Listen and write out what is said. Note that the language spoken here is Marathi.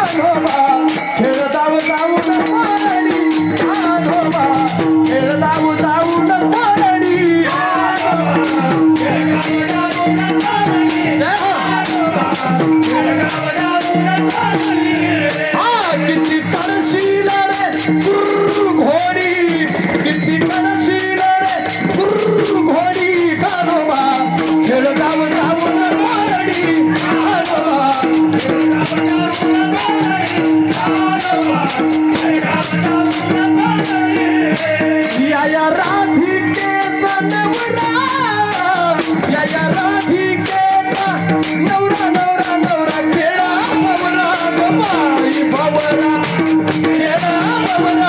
Ai, राधिका नवरा नवरा खेळा बव रामरा खेळा भवना